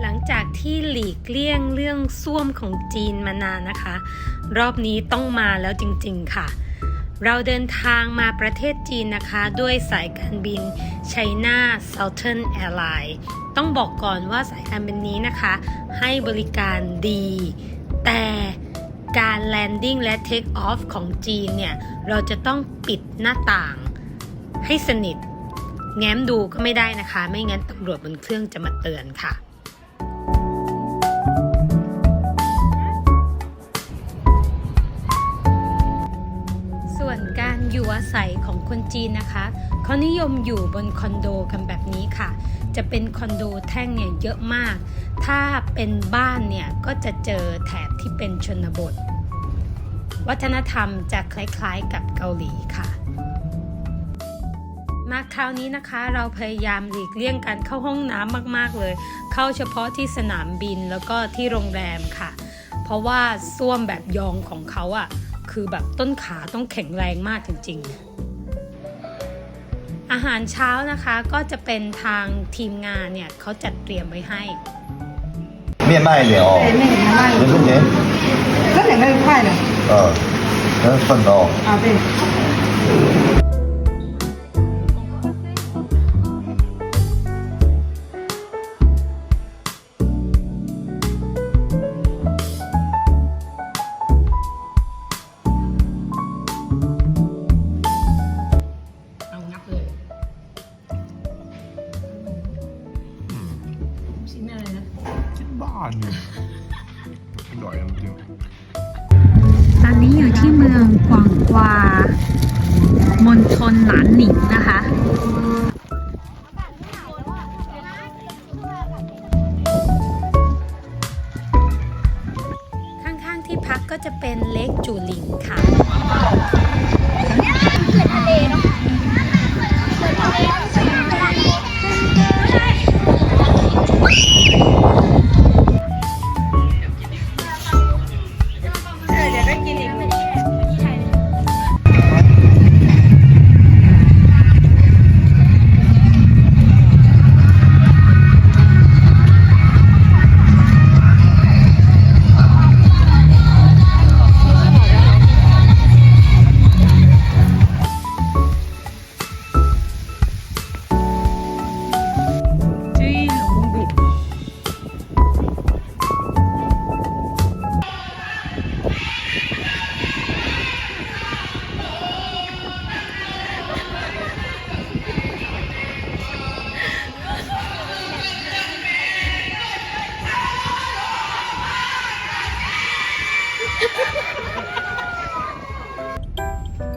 หลังจากที่หลีกเลี่ยงเรื่องส้วมของจีนมานานนะคะ รอบนี้ต้องมาแล้วจริงๆค่ะ เราเดินทางมาประเทศจีนนะคะ ด้วยสายการบิน China Southern Airlines ต้องบอกก่อนว่าสายการบินนี้นะคะ ให้บริการดี แต่การ landing และ take off ของจีนเนี่ย เราจะต้องปิดหน้าต่างให้สนิท แง้มดูก็ไม่ได้นะคะ ไม่งั้นตำรวจบนเครื่องจะมาเตือนค่ะ ส่วนการอยู่อาศัยของคนจีนนะคะเขานิยมอยู่บนคอนโดกันแบบนี้ค่ะ จะเป็นคอนโดแท่งเนี่ยเยอะมาก ถ้าเป็นบ้านเนี่ยก็จะเจอแถบที่เป็นชนบท วัฒนธรรมจะคล้ายๆกับเกาหลีค่ะ มาคราวนี้นะคะเราพยายามหลีกเลี่ยงการเข้าห้องน้ำมาก ๆ เลย เข้าเฉพาะที่สนามบินแล้วก็ที่โรงแรมค่ะ เพราะว่าส้วมแบบยองของเขาอะ่ะ คือแบบต้นขาต้องแข็งแรงมากจริงๆ อาหารเช้านะคะก็จะเป็นทางทีมงานเนี่ยเขาจัดเตรียมไว้ให้ 面慢一点哦，对，那个慢一人中点，间，这两个快的呃，然后放刀，啊，对。 บ้านี่อร่อยจริงตอนนี้อยู่ที่เมืองกวางกวามณฑลหนานหนิงนะคะ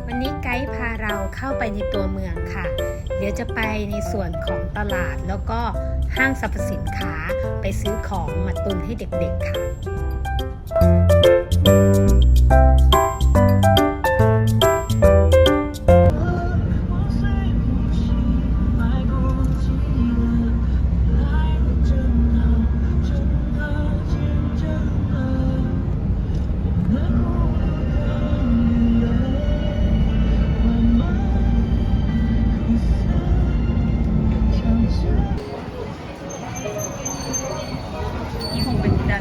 วันนี้ไกด์พาเราเข้าไปในตัวเมืองค่ะ เดี๋ยวจะไปในส่วนของตลาดแล้วก็ห้างสรรพสินค้าไปซื้อของมาตุนให้เด็กๆค่ะ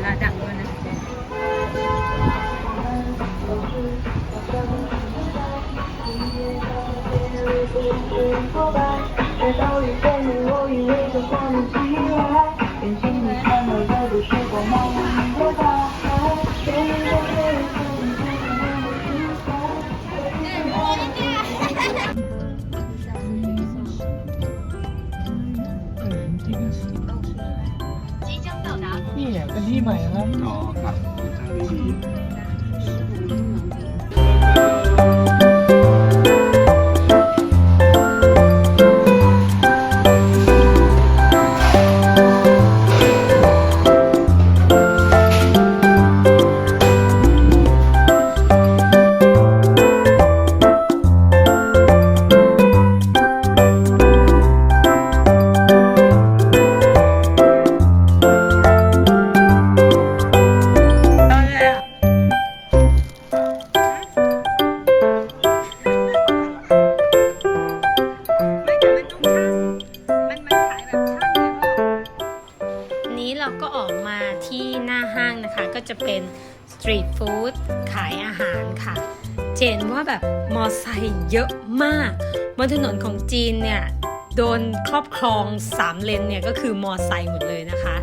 คง ใหม่นะครับ อ๋อครับช่างดี เป็นสตรีทฟู้ดขายอาหารค่ะ เจนว่าแบบมอไซค์เยอะมากบนถนนของจีนเนี่ย โดนครอบครองสามเลนเนี่ยก็คือมอไซค์หมดเลยนะคะ